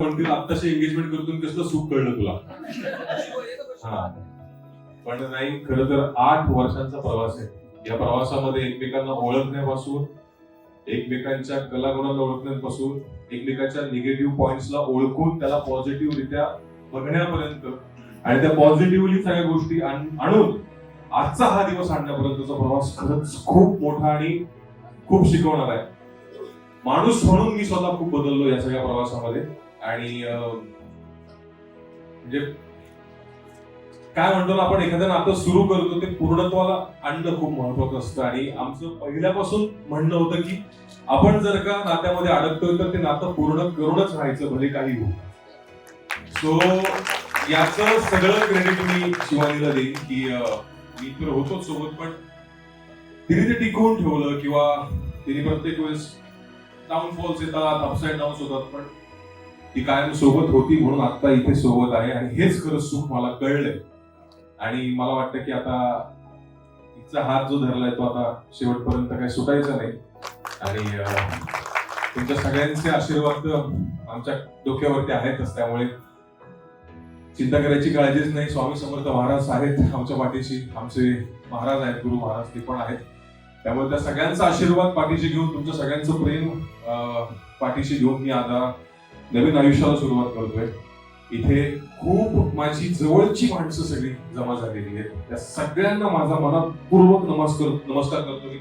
म्हणतील आत्ताशी एंगेजमेंट करतो कसलं सुख कळलं तुला? हा. पण नाही खर तर आठ वर्षांचा प्रवास आहे. या प्रवासामध्ये एकमेकांना ओळखण्यापासून एकमेकांच्या कलागुणांना ओळखण्यापासून एकमेकांच्या निगेटिव्ह पॉइंट्सला ओळखून त्याला पॉझिटिव्ह रित्या बघण्यापर्यंत. आणि त्या पॉझिटिव्हली सगळ्या गोष्टी आणून आजचा हा दिवस आणण्यापर्यंतचा प्रवास खरंच खूप मोठा आणि खूप शिकवणार आहे. माणूस म्हणून मी स्वतः खूप बदललो या सगळ्या प्रवासामध्ये. आणि म्हणजे काय म्हणतो ना आपण एखादं नातं सुरू करतो ते पूर्णत्वाला आणणं खूप महत्वाचं असतं. आणि आमचं पहिल्यापासून म्हणणं होतं की आपण जर का नात्यामध्ये अडकतोय तर ते नातं पूर्ण करूनच राहायचं भले काही हो. सो याचं सगळं क्रेडिट मी शिवानीला देईन की मी तर होतोच सोबत पण तिने ते टिकवून ठेवलं किंवा तिने प्रत्येक वेळेस डाऊनफॉल्स येतात अपसाईड डाऊन्स होतात पण ती कायम सोबत होती म्हणून आता इथे सोबत आहे. आणि हेच खरं सुख मला कळलंय. आणि मला वाटतं की आता तिचा हात जो धरलाय तो आता शेवटपर्यंत काही सुटायचा नाही. आणि तुमच्या सगळ्यांचे आशीर्वाद आमच्या डोक्यावरती आहेतच. त्यामुळे चिंता करायची काळजीच नाही. स्वामी समर्थ महाराज आहेत आमच्या पाठीशी. आमचे महाराज आहेत गुरु महाराज ते पण आहेत. त्यामुळे त्या सगळ्यांचा आशीर्वाद पाठीशी घेऊन तुमच्या सगळ्यांचं प्रेम पाठीशी घेऊन मी आता नवीन आयुष्याला सुरुवात करतोय. इथे खूप माझी जवळची माणसं सगळी जमा झालेली आहेत. त्या सगळ्यांना माझा मनापूर्वक नमस्कार नमस्कार करतो मी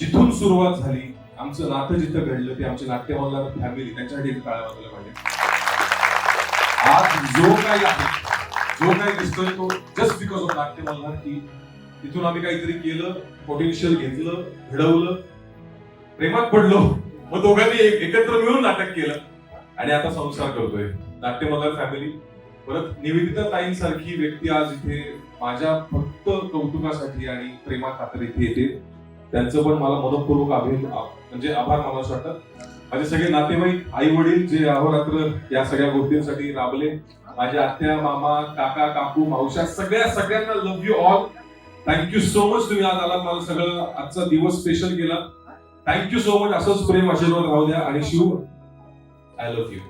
जिथून सुरुवात झाली आमचं नातं जिथं घडलं ते आमचे नाट्यमल्हार फॅमिली त्यांच्यासाठी एक टाळ्या वाजवल्या पाहिजे. आज जो काही आहे जो काही दिसतोय तो जस्ट बिकॉज ऑफ नाट्यमल्हार की तिथून आम्ही काहीतरी केलं पोटेन्शियल घेतलं घडवलं प्रेमात पडलो. मग दोघांनी एक- एकत्र मिळून नाटक केलं. आणि आता संसार करतोय. नाट्यमल्हार फॅमिली परत निवेदिता ताईंसारखी व्यक्ती आज इथे माझ्या फक्त कौतुकासाठी आणि प्रेमा खातर इथे येते. त्यांचं पण मला मनपूर्वक अभि म्हणजे आभार मला असं वाटतात माझे सगळे नातेवाईक आई वडील जे अहोरात्र या सगळ्या गोष्टींसाठी राबले. माझे आत्या मामा काका काकू मावश्या सगळ्या सगळ्यांना love you all thank you so much तुम्ही आज आलात. मला सगळं आजचा दिवस स्पेशल केला. थँक्यू सो मच असंच प्रेम आशीर्वाद राहू द्या. आणि शिव आय लव्ह यू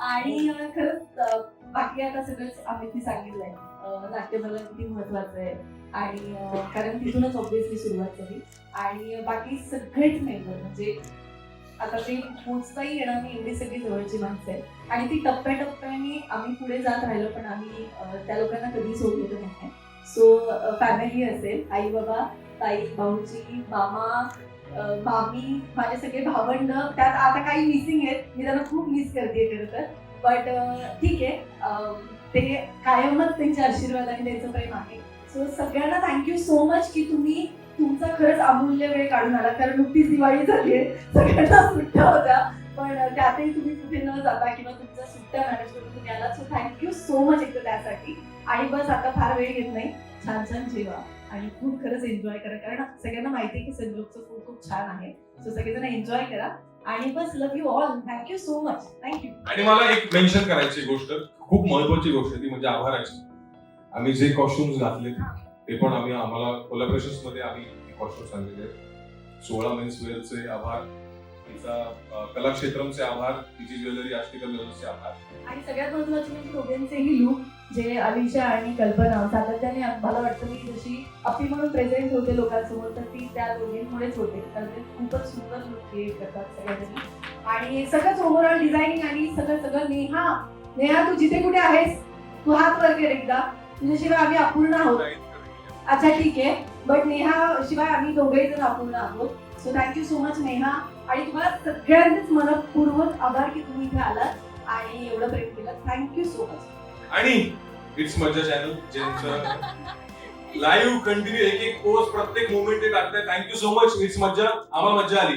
आणि खरंच बाकी आता सगळंच अमितने सांगितलंय. अं, नाट्य किती महत्वाचं आहे. आणि कारण तिथूनच ऑब्विसली सुरुवात झाली. आणि बाकी सगळेच मेंबर म्हणजे आता ते पोचताही येणार नाही एवढी सगळी जवळची माणसं आहेत. आणि ती टप्प्याटप्प्याने आम्ही पुढे जात राहिलो पण आम्ही त्या लोकांना कधी सोडलेलं नाही. सो फॅमिली असेल आई बाबा ताई भाऊजी मामा मामी माझे सगळे भावंड त्यात आता काही मिसिंग आहेत. मी त्यांना खूप मिस करते खरं तर. बट ठीक आहे. ते कायमच त्यांचे आशीर्वाद आणि त्यांचं प्रेम आहे. सो सगळ्यांना थँक्यू सो मच की तुम्ही तुमचा खरंच अमूल्य वेळ काढून आला. कारण नुकतीच दिवाळी झाली आहे. सगळ्यांना सुट्ट्या होत्या. पण त्यातही तुम्ही कुठे न जाता किंवा तुमच्या सुट्ट्या मॅनेज करून तुम्ही आला सो थँक्यू सो मच एकदा त्यासाठी. आणि बस आता फार वेळ घेत नाही. छान छान जेवा. आणि खूप खरंच एन्जॉय करा. कारण सगळ्यांना माहिती आहे की संजोगचं फूड खूप छान आहे. सो सगळेजण एन्जॉय करा. आणि बस love you all thank you so much thank you आणि मला एक मेन्शन करायची गोष्ट खूप महत्वाची गोष्ट ती म्हणजे आभाराची. आम्ही जे कॉस्ट्युम्स घातले ते पण आम्ही आम्हाला कोलॅबरेशनमध्ये आम्ही कॉस्ट्युम्स आणलेले आहेत. सोळा मेन्स वेअरचे आभार. तिचा कलाक्षेत्रमचे आभार तिची ज्वेलरी आष्टिका ज्वेलर्सचे आभार. आणि सगळ्यात महत्वाची म्हणजे दोघांचेही लुक जे अलिशा आणि कल्पना सातत्याने मला वाटतं मी जशी अपी म्हणून प्रेझेंट होते लोकांसमोर तर ती त्या दोघींमुळेच होते. कारण ते खूपच सुंदर लुक क्रिएट करतात सगळ्यांनी. आणि सगळंच ओव्हरऑल डिझायनिंग आणि सगळं सगळं नेहा नेहा तू जिथे कुठे आहेस? तू हात वर कर एकदा. तुझ्याशिवाय आम्ही अपूर्ण आहोत. अच्छा ठीक आहे. बट नेहा शिवाय आम्ही दोघेही जण अपूर्ण आहोत. So thank you so much Neha. आणि तुम्हाला सगळ्यांनीच मनपूर्वक आभार की तुम्ही इथे आलात आणि एवढं प्रेम केलं. थँक्यू सो मच आणि इट्स मज्जा चॅनल ज्यांचं लाईव्ह कंटिन्यू एक एक पोस्ट प्रत्येक मोमेंट ते टाकताय. Thank you so much it's मज्जा आम्हाला मज्जा आली.